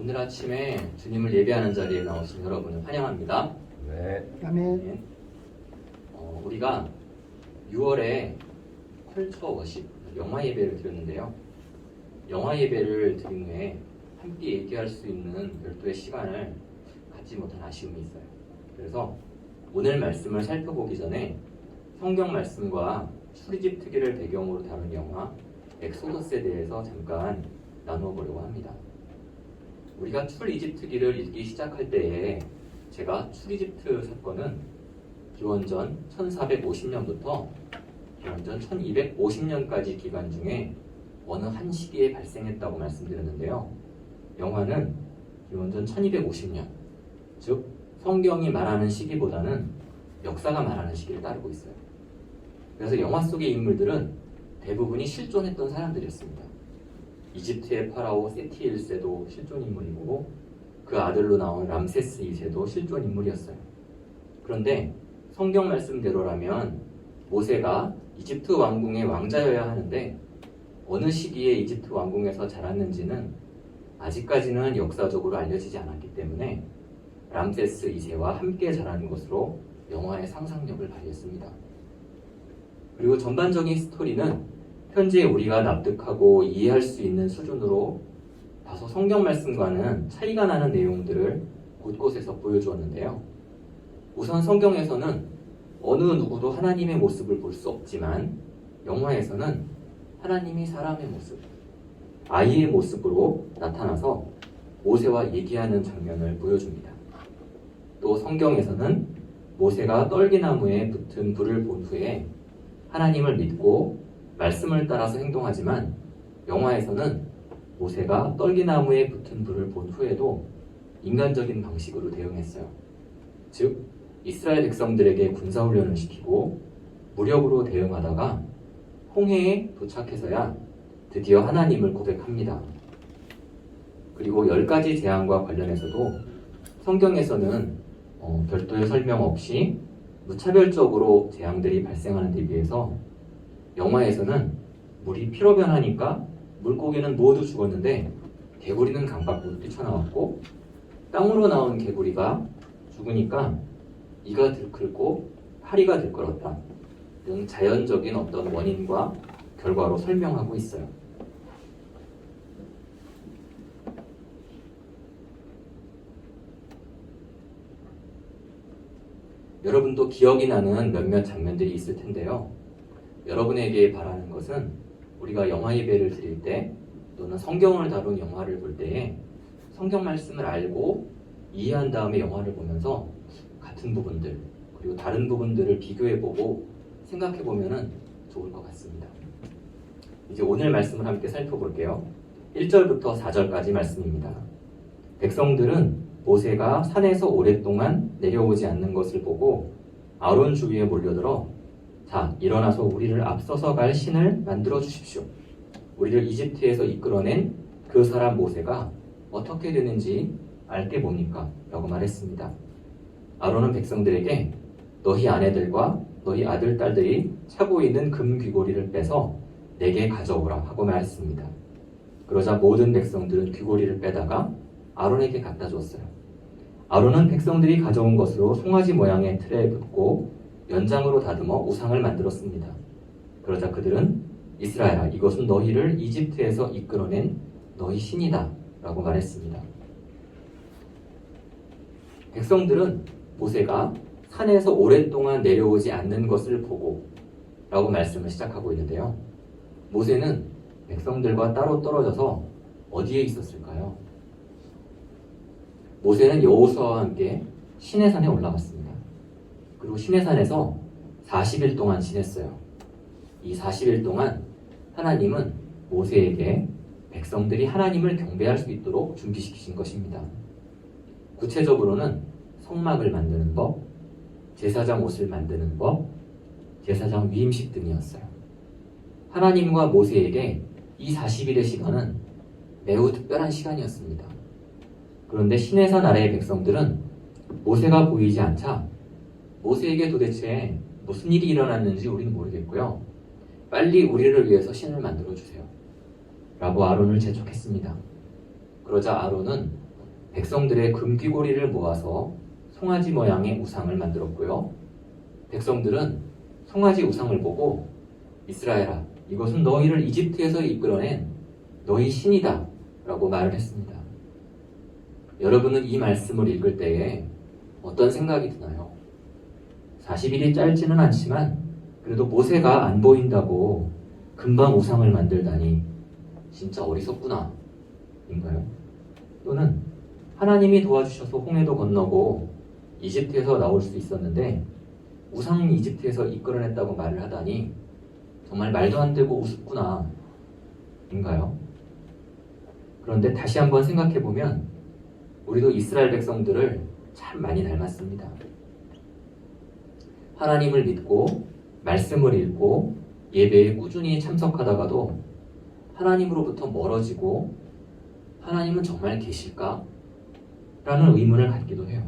오늘 아침에 주님을 예배하는 자리에 나오신 여러분을 환영합니다. 네. 아멘. 네. 어, 우리가 6월에 컬처 워십 영화 예배를 드렸는데요. 영화 예배를 드린 후에 함께 얘기할 수 있는 별도의 시간을 갖지 못한 아쉬움이 있어요. 그래서 오늘 말씀을 살펴보기 전에 성경 말씀과 출애굽 특기를 배경으로 다룬 영화 엑소더스에 대해서 잠깐 나누어 보려고 합니다. 우리가 출이집트기를 읽기 시작할 때에 제가 출이집트 사건은 기원전 1450년부터 기원전 1250년까지 기간 중에 어느 한 시기에 발생했다고 말씀드렸는데요. 영화는 기원전 1250년, 즉 성경이 말하는 시기보다는 역사가 말하는 시기를 따르고 있어요. 그래서 영화 속의 인물들은 대부분이 실존했던 사람들이었습니다. 이집트의 파라오 세티 1세도 실존 인물이고 그 아들로 나온 람세스 2세도 실존 인물이었어요. 그런데 성경 말씀대로라면 모세가 이집트 왕궁의 왕자여야 하는데 어느 시기에 이집트 왕궁에서 자랐는지는 아직까지는 역사적으로 알려지지 않았기 때문에 람세스 2세와 함께 자란 것으로 영화의 상상력을 발휘했습니다. 그리고 전반적인 스토리는 현재 우리가 납득하고 이해할 수 있는 수준으로 다소 성경 말씀과는 차이가 나는 내용들을 곳곳에서 보여주었는데요. 우선 성경에서는 어느 누구도 하나님의 모습을 볼 수 없지만 영화에서는 하나님이 사람의 모습, 아이의 모습으로 나타나서 모세와 얘기하는 장면을 보여줍니다. 또 성경에서는 모세가 떨기나무에 붙은 불을 본 후에 하나님을 믿고 말씀을 따라서 행동하지만 영화에서는 모세가 떨기나무에 붙은 불을 본 후에도 인간적인 방식으로 대응했어요. 즉, 이스라엘 백성들에게 군사훈련을 시키고 무력으로 대응하다가 홍해에 도착해서야 드디어 하나님을 고백합니다. 그리고 열 가지 재앙과 관련해서도 성경에서는 어, 별도의 설명 없이 무차별적으로 재앙들이 발생하는 데 비해서 영화에서는 물이 피로 변하니까 물고기는 모두 죽었는데 개구리는 강 밖으로 뛰쳐나왔고 땅으로 나온 개구리가 죽으니까 이가 들끓고 파리가 들끓었다 등 자연적인 어떤 원인과 결과로 설명하고 있어요. 여러분도 기억이 나는 몇몇 장면들이 있을 텐데요. 여러분에게 바라는 것은 우리가 영화 예배를 드릴 때 또는 성경을 다룬 영화를 볼 때에 성경 말씀을 알고 이해한 다음에 영화를 보면서 같은 부분들 그리고 다른 부분들을 비교해보고 생각해보면 좋을 것 같습니다. 이제 오늘 말씀을 함께 살펴볼게요. 1절부터 4절까지 말씀입니다. 백성들은 모세가 산에서 오랫동안 내려오지 않는 것을 보고 아론 주위에 몰려들어 자, 일어나서 우리를 앞서서 갈 신을 만들어 주십시오. 우리를 이집트에서 이끌어낸 그 사람 모세가 어떻게 되는지 알 게 뭡니까? 라고 말했습니다. 아론은 백성들에게 너희 아내들과 너희 아들, 딸들이 차고 있는 금 귀고리를 빼서 내게 가져오라 하고 말했습니다. 그러자 모든 백성들은 귀고리를 빼다가 아론에게 갖다 줬어요. 아론은 백성들이 가져온 것으로 송아지 모양의 틀에 붓고 연장으로 다듬어 우상을 만들었습니다. 그러자 그들은 이스라엘아 이것은 너희를 이집트에서 이끌어낸 너희 신이다 라고 말했습니다. 백성들은 모세가 산에서 오랫동안 내려오지 않는 것을 보고 라고 말씀을 시작하고 있는데요. 모세는 백성들과 따로 떨어져서 어디에 있었을까요? 모세는 여호수아와 함께 시내산에 올라갔습니다. 그리고 시내산에서 40일 동안 지냈어요. 이 40일 동안 하나님은 모세에게 백성들이 하나님을 경배할 수 있도록 준비시키신 것입니다. 구체적으로는 성막을 만드는 법, 제사장 옷을 만드는 법, 제사장 위임식 등이었어요. 하나님과 모세에게 이 40일의 시간은 매우 특별한 시간이었습니다. 그런데 시내산 아래의 백성들은 모세가 보이지 않자 모세에게 도대체 무슨 일이 일어났는지 우리는 모르겠고요. 빨리 우리를 위해서 신을 만들어 주세요. 라고 아론을 재촉했습니다. 그러자 아론은 백성들의 금귀고리를 모아서 송아지 모양의 우상을 만들었고요. 백성들은 송아지 우상을 보고 이스라엘아, 이것은 너희를 이집트에서 이끌어낸 너희 신이다 라고 말을 했습니다. 여러분은 이 말씀을 읽을 때에 어떤 생각이 드나요? 40일이 짧지는 않지만 그래도 모세가 안 보인다고 금방 우상을 만들다니 진짜 어리석구나 인가요? 또는 하나님이 도와주셔서 홍해도 건너고 이집트에서 나올 수 있었는데 우상 이집트에서 이끌어냈다고 말을 하다니 정말 말도 안 되고 우습구나 인가요? 그런데 다시 한번 생각해 보면 우리도 이스라엘 백성들을 참 많이 닮았습니다. 하나님을 믿고 말씀을 읽고 예배에 꾸준히 참석하다가도 하나님으로부터 멀어지고 하나님은 정말 계실까? 라는 의문을 갖기도 해요.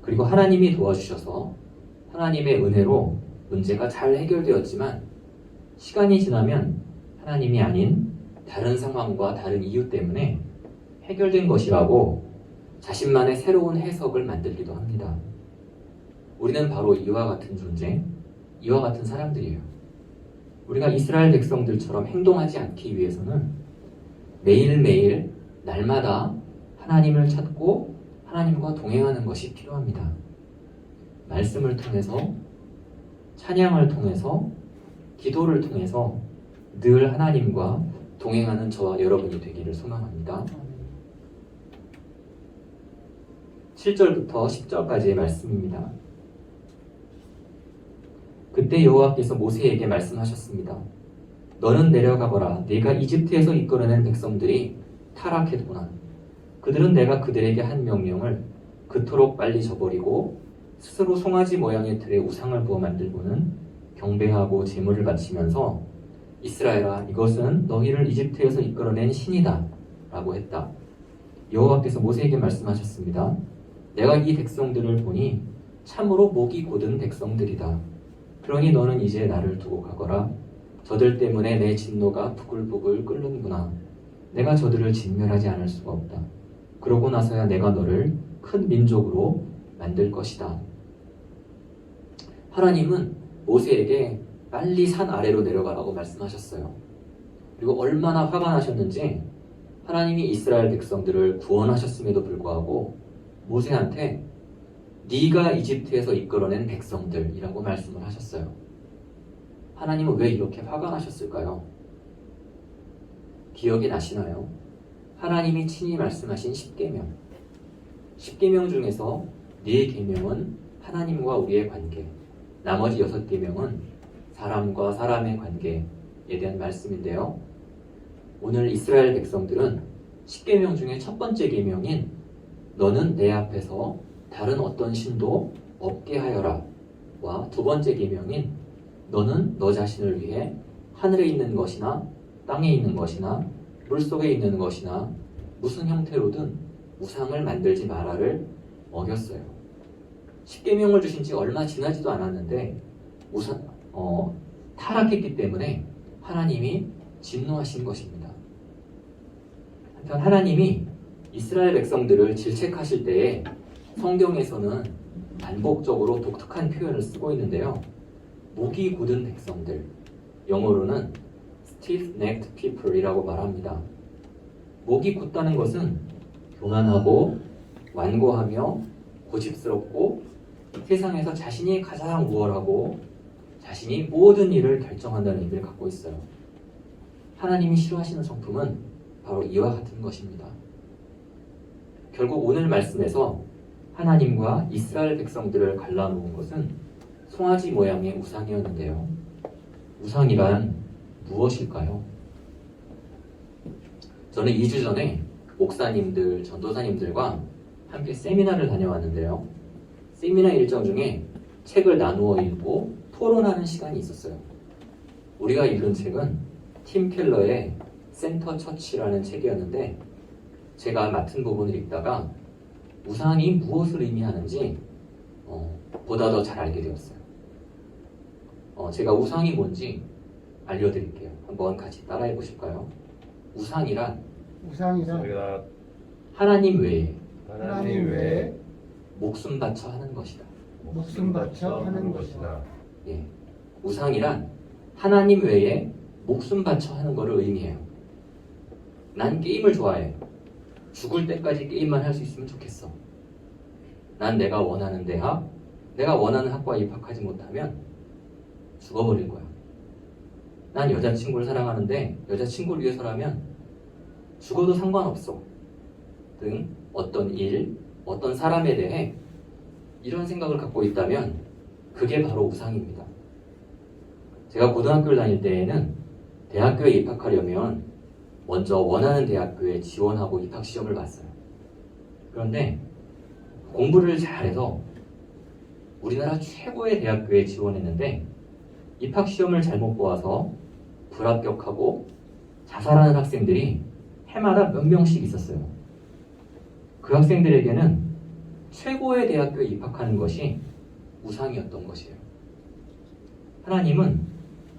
그리고 하나님이 도와주셔서 하나님의 은혜로 문제가 잘 해결되었지만 시간이 지나면 하나님이 아닌 다른 상황과 다른 이유 때문에 해결된 것이라고 자신만의 새로운 해석을 만들기도 합니다. 우리는 바로 이와 같은 존재, 이와 같은 사람들이에요. 우리가 이스라엘 백성들처럼 행동하지 않기 위해서는 매일매일 날마다 하나님을 찾고 하나님과 동행하는 것이 필요합니다. 말씀을 통해서 찬양을 통해서 기도를 통해서 늘 하나님과 동행하는 저와 여러분이 되기를 소망합니다. 7절부터 10절까지의 말씀입니다. 그때 여호와께서 모세에게 말씀하셨습니다. 너는 내려가거라. 내가 이집트에서 이끌어낸 백성들이 타락했구나. 그들은 내가 그들에게 한 명령을 그토록 빨리 저버리고 스스로 송아지 모양의 틀에 우상을 부어 만들고는 경배하고 제물을 바치면서 이스라엘아 이것은 너희를 이집트에서 이끌어낸 신이다 라고 했다. 여호와께서 모세에게 말씀하셨습니다. 내가 이 백성들을 보니 참으로 목이 곧은 백성들이다. 그러니 너는 이제 나를 두고 가거라. 저들 때문에 내 진노가 부글부글 끓는구나. 내가 저들을 진멸하지 않을 수가 없다. 그러고 나서야 내가 너를 큰 민족으로 만들 것이다. 하나님은 모세에게 빨리 산 아래로 내려가라고 말씀하셨어요. 그리고 얼마나 화가 나셨는지 하나님이 이스라엘 백성들을 구원하셨음에도 불구하고 모세한테 네가 이집트에서 이끌어낸 백성들이라고 말씀을 하셨어요. 하나님은 왜 이렇게 화가 나셨을까요? 기억이 나시나요? 하나님이 친히 말씀하신 10계명. 10계명 중에서 4계명은 하나님과 우리의 관계, 나머지 6계명은 사람과 사람의 관계에 대한 말씀인데요. 오늘 이스라엘 백성들은 10계명 중에 첫 번째 계명인 너는 내 앞에서 다른 어떤 신도 없게 하여라 와 두 번째 계명인 너는 너 자신을 위해 하늘에 있는 것이나 땅에 있는 것이나 물속에 있는 것이나 무슨 형태로든 우상을 만들지 마라를 어겼어요. 10계명을 주신 지 얼마 지나지도 않았는데 우상 어, 타락했기 때문에 하나님이 진노하신 것입니다. 한편 하나님이 이스라엘 백성들을 질책하실 때에 성경에서는 반복적으로 독특한 표현을 쓰고 있는데요. 목이 굳은 백성들, 영어로는 stiff-necked people이라고 말합니다. 목이 굳다는 것은 교만하고 완고하며 고집스럽고 세상에서 자신이 가장 우월하고 자신이 모든 일을 결정한다는 의미를 갖고 있어요. 하나님이 싫어하시는 성품은 바로 이와 같은 것입니다. 결국 오늘 말씀에서 하나님과 이스라엘 백성들을 갈라놓은 것은 송아지 모양의 우상이었는데요. 우상이란 무엇일까요? 저는 2주 전에 목사님들, 전도사님들과 함께 세미나를 다녀왔는데요. 세미나 일정 중에 책을 나누어 읽고 토론하는 시간이 있었어요. 우리가 읽은 책은 팀 켈러의 센터 처치라는 책이었는데 제가 맡은 부분을 읽다가 우상이 무엇을 의미하는지 어, 보다 더 잘 알게 되었어요. 어, 제가 우상이 뭔지 알려드릴게요. 한번 같이 따라해 보실까요? 우상이란 우상이란 저희가 하나님 외에 하나님 외에 목숨 바쳐 하는 것이다. 목숨 바쳐 하는 것이다. 예. 우상이란 하나님 외에 목숨 바쳐 하는 것을 의미해요. 난 게임을 좋아해. 죽을 때까지 게임만 할 수 있으면 좋겠어. 난 내가 원하는 대학, 내가 원하는 학과에 입학하지 못하면 죽어버릴 거야. 난 여자친구를 사랑하는데 여자친구를 위해서라면 죽어도 상관없어. 등 어떤 일, 어떤 사람에 대해 이런 생각을 갖고 있다면 그게 바로 우상입니다. 제가 고등학교를 다닐 때에는 대학교에 입학하려면 먼저 원하는 대학교에 지원하고 입학 시험을 봤어요. 그런데 공부를 잘해서 우리나라 최고의 대학교에 지원했는데 입학 시험을 잘못 보아서 불합격하고 자살하는 학생들이 해마다 몇 명씩 있었어요. 그 학생들에게는 최고의 대학교에 입학하는 것이 우상이었던 것이에요. 하나님은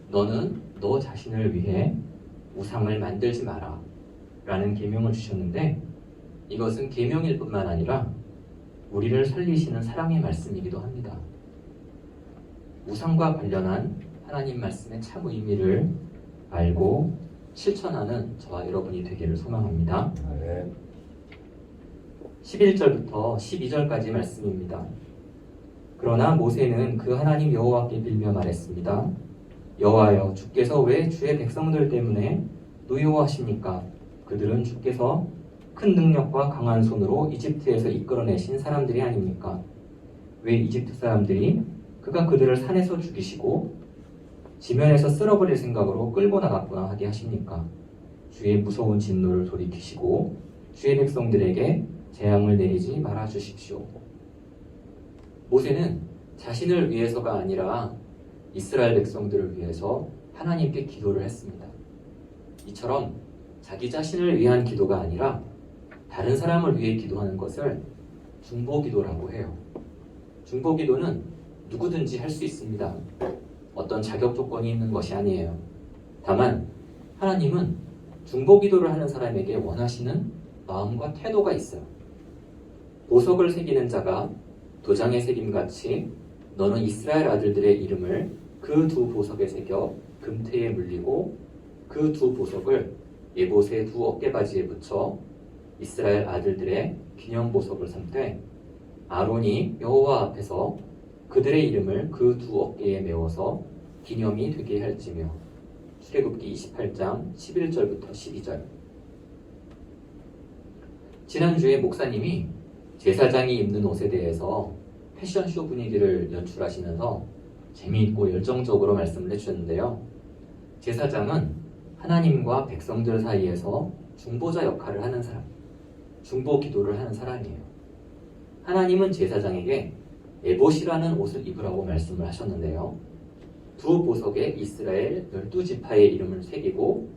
너는 너 자신을 위해 우상을 만들지 마라 라는 계명을 주셨는데 이것은 계명일 뿐만 아니라 우리를 살리시는 사랑의 말씀이기도 합니다. 우상과 관련한 하나님 말씀의 참 의미를 알고 실천하는 저와 여러분이 되기를 소망합니다. 아멘. 11절부터 12절까지 말씀입니다. 그러나 모세는 그 하나님 여호와께 빌며 말했습니다. 여호와여 주께서 왜 주의 백성들 때문에 노여워하십니까? 그들은 주께서 큰 능력과 강한 손으로 이집트에서 이끌어내신 사람들이 아닙니까? 왜 이집트 사람들이 그가 그들을 산에서 죽이시고 지면에서 쓸어버릴 생각으로 끌고 나갔구나 하게 하십니까? 주의 무서운 진노를 돌이키시고 주의 백성들에게 재앙을 내리지 말아 주십시오. 모세는 자신을 위해서가 아니라 이스라엘 백성들을 위해서 하나님께 기도를 했습니다. 이처럼 자기 자신을 위한 기도가 아니라 다른 사람을 위해 기도하는 것을 중보 기도라고 해요. 중보 기도는 누구든지 할 수 있습니다. 어떤 자격 조건이 있는 것이 아니에요. 다만 하나님은 중보 기도를 하는 사람에게 원하시는 마음과 태도가 있어요. 보석을 새기는 자가 도장에 새김같이 너는 이스라엘 아들들의 이름을 그 두 보석에 새겨 금태에 물리고 그 두 보석을 예봇의 두 어깨바지에 붙여 이스라엘 아들들의 기념 보석을 삼되 아론이 여호와 앞에서 그들의 이름을 그 두 어깨에 메워서 기념이 되게 할지며. 출애굽기 28장 11절부터 12절. 지난주에 목사님이 제사장이 입는 옷에 대해서 패션쇼 분위기를 연출하시면서 재미있고 열정적으로 말씀을 해주셨는데요. 제사장은 하나님과 백성들 사이에서 중보자 역할을 하는 사람, 중보 기도를 하는 사람이에요. 하나님은 제사장에게 에봇이라는 옷을 입으라고 말씀을 하셨는데요. 두 보석에 이스라엘 열두 지파의 이름을 새기고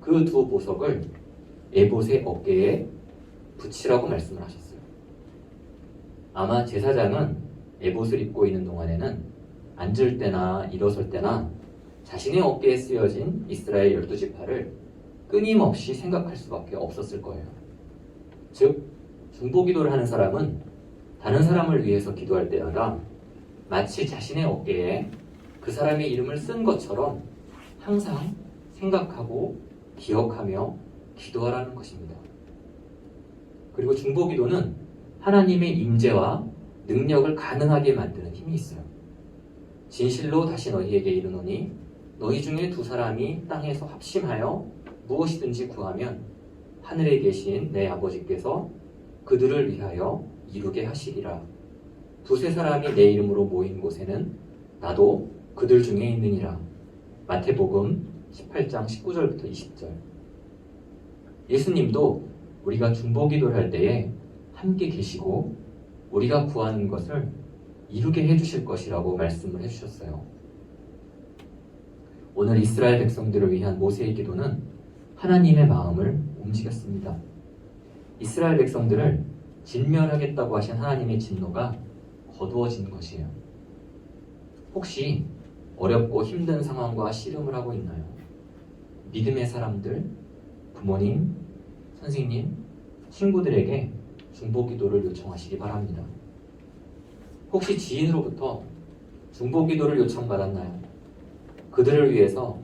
그 두 보석을 에봇의 어깨에 붙이라고 말씀을 하셨어요. 아마 제사장은 에봇을 입고 있는 동안에는 앉을 때나 일어설 때나 자신의 어깨에 쓰여진 이스라엘 열두 지파를 끊임없이 생각할 수밖에 없었을 거예요. 즉 중보 기도를 하는 사람은 다른 사람을 위해서 기도할 때마다 마치 자신의 어깨에 그 사람의 이름을 쓴 것처럼 항상 생각하고 기억하며 기도하라는 것입니다. 그리고 중보 기도는 하나님의 임재와 능력을 가능하게 만드는 힘이 있어요. 진실로 다시 너희에게 이르노니 너희 중에 두 사람이 땅에서 합심하여 무엇이든지 구하면 하늘에 계신 내 아버지께서 그들을 위하여 이루게 하시리라. 두세 사람이 내 이름으로 모인 곳에는 나도 그들 중에 있느니라. 마태복음 18장 19절부터 20절. 예수님도 우리가 중보 기도를 할 때에 함께 계시고 우리가 구하는 것을 이루게 해주실 것이라고 말씀을 해주셨어요. 오늘 이스라엘 백성들을 위한 모세의 기도는 하나님의 마음을 움직였습니다. 이스라엘 백성들을 진멸하겠다고 하신 하나님의 진노가 거두어진 것이에요. 혹시 어렵고 힘든 상황과 씨름을 하고 있나요? 믿음의 사람들, 부모님, 선생님, 친구들에게 중보 기도를 요청하시기 바랍니다. 혹시 지인으로부터 중보 기도를 요청받았나요? 그들을 위해서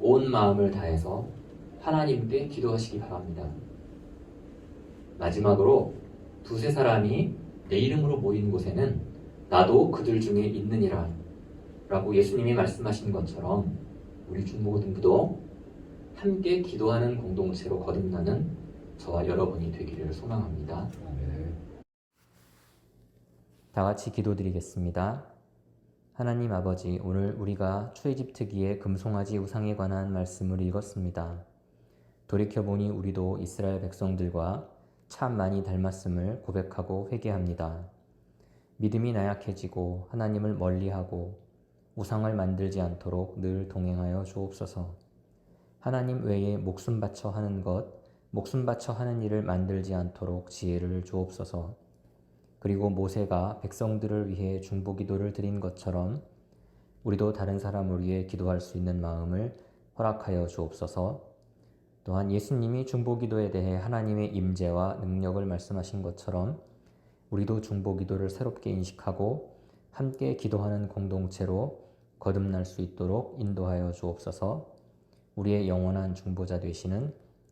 온 마음을 다해서 하나님께 기도하시기 바랍니다. 마지막으로 두세 사람이 내 이름으로 모인 곳에는 나도 그들 중에 있느니라 라고 예수님이 말씀하신 것처럼 우리 중보등부도 함께 기도하는 공동체로 거듭나는 저와 여러분이 되기를 소망합니다. 네. 다 같이 기도드리겠습니다. 하나님 아버지, 오늘 우리가 출애굽특기의 금송아지 우상에 관한 말씀을 읽었습니다. 돌이켜보니 우리도 이스라엘 백성들과 참 많이 닮았음을 고백하고 회개합니다. 믿음이 나약해지고 하나님을 멀리하고 우상을 만들지 않도록 늘 동행하여 주옵소서. 하나님 외에 목숨 바쳐 하는 것, 목숨 바쳐 하는 일을 만들지 않도록 지혜를 주옵소서. 그리고 모세가 백성들을 위해 중보 기도를 드린 것처럼 우리도 다른 사람을 위해 기도할 수 있는 마음을 허락하여 주옵소서. 또한 예수님이 중보 기도에 대해 하나님의 임재와 능력을 말씀하신 것처럼 우리도 중보 기도를 새롭게 인식하고 함께 기도하는 공동체로 거듭날 수 있도록 인도하여 주옵소서. 우리의 영원한 중보자 되시는